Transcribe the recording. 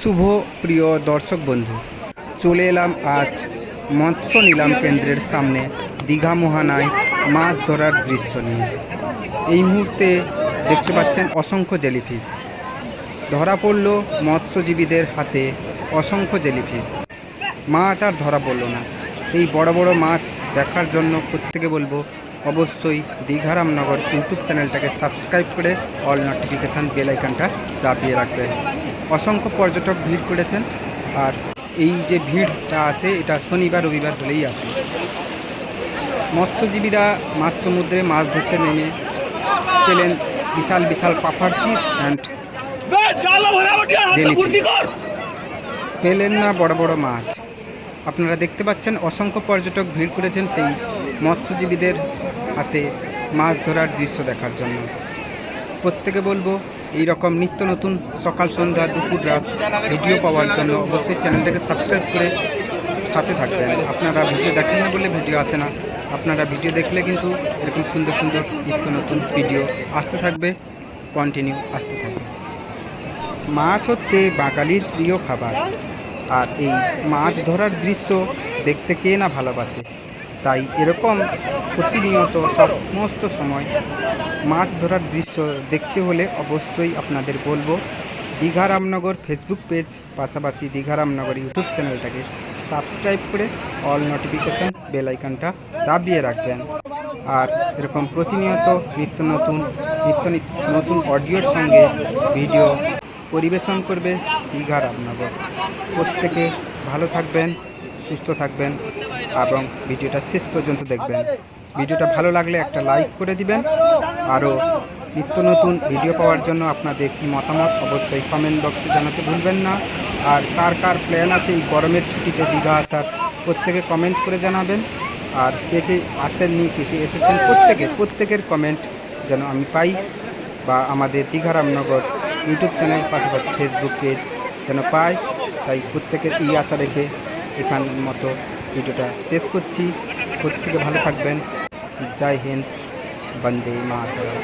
শুভ প্রিয় দর্শক বন্ধু, চলে এলাম আজ মৎস্য নিলাম কেন্দ্রের সামনে দীঘা মোহানায় মাছ ধরার দৃশ্য নিয়ে। এই মুহূর্তে দেখতে পাচ্ছেন অসংখ্য জেলিফিশ। ধরা পড়ল মৎস্যজীবীদের হাতে অসংখ্য জেলিফিশ। মাছ আর ধরা পড়ল না। সেই বড় বড় মাছ দেখার জন্য প্রত্যেকে বলব, অবশ্যই দীঘা রামনগর ইউটিউব চ্যানেলটাকে সাবস্ক্রাইব করে অল নোটিফিকেশান বেল আইকনটা দাবিয়ে রাখবেন অসংখ্য পর্যটক ভিড় করেছেন আর এই যে ভিড়টা আছে এটা শনিবার রবিবার হলেই আসে মৎস্যজীবীরা মাছ সমুদ্রে মাছ ধরতে নেমে পেলেন বিশাল বিশাল পাফার পিস অ্যান্ড পেলেন না বড় বড় মাছ। আপনারা দেখতে পাচ্ছেন অসংখ্য পর্যটক ভিড় করেছেন সেই মৎস্যজীবীদের হাতে মাছ ধরার দৃশ্য দেখার জন্য। প্রত্যেকে বলব এই রকম নিত্য নতুন সকাল, সন্ধ্যা, দুপুর রাত ভিডিও পাওয়ার জন্য অবশ্যই চ্যানেলটাকে সাবস্ক্রাইব করে সাথে থাকবেন। আপনারা ভিডিও দেখেন না বলে ভিডিও আসে না। আপনারা ভিডিও দেখলে কিন্তু এরকম সুন্দর সুন্দর নিত্য নতুন ভিডিও আসতে থাকবে কন্টিনিউ আসতে থাকবে। মাছ হচ্ছে বাঙালির প্রিয় খাবার। আর এই মাছ ধরার দৃশ্য দেখতে কে না ভালোবাসে? তাই এরকম প্রতিনিয়ত সমস্ত সময় মাছ ধরার দৃশ্য দেখতে হলে অবশ্যই আপনাদের বলব দীঘা রামনগর ফেসবুক পেজ পাশাপাশি দীঘা রামনগর ইউটিউব চ্যানেলটাকে সাবস্ক্রাইব করে অল নোটিফিকেশান বেল আইকনটা দাবিয়ে রাখবেন। আর এরকম প্রতিনিয়ত নিত্য নতুন নিত্য নতুন অডিওর সঙ্গে ভিডিও পরিবেশন করবে দীঘা রামনগর। প্রত্যেকে ভালো থাকবেন, সুস্থ থাকবেন। এবং ভিডিওটা শেষ পর্যন্ত দেখবেন। ভিডিওটা ভালো লাগলে একটা লাইক করে দিবেন। আরও নিত্য নতুন ভিডিও পাওয়ার জন্য আপনাদের কি মতামত অবশ্যই কমেন্ট বক্সে জানাতে ভুলবেন না। আর কার কার প্ল্যান আছে এই গরমের ছুটিতে দীঘা আসার, প্রত্যেকে কমেন্ট করে জানাবেন। আর কে কে আসেননি, কে কে এসেছেন, প্রত্যেকে, প্রত্যেকের কমেন্ট যেন আমি পাই। বা আমাদের দীঘা রামনগর ইউটিউব চ্যানেল, পাশাপাশি ফেসবুক পেজ যেন পাই। তাই প্রত্যেকের এই আশা রেখে এখান মতো ভিডিওটা শেষ করছি। প্রত্যেকে ভালো থাকবেন। জয় হিন্দ। বন্দে মাতরম।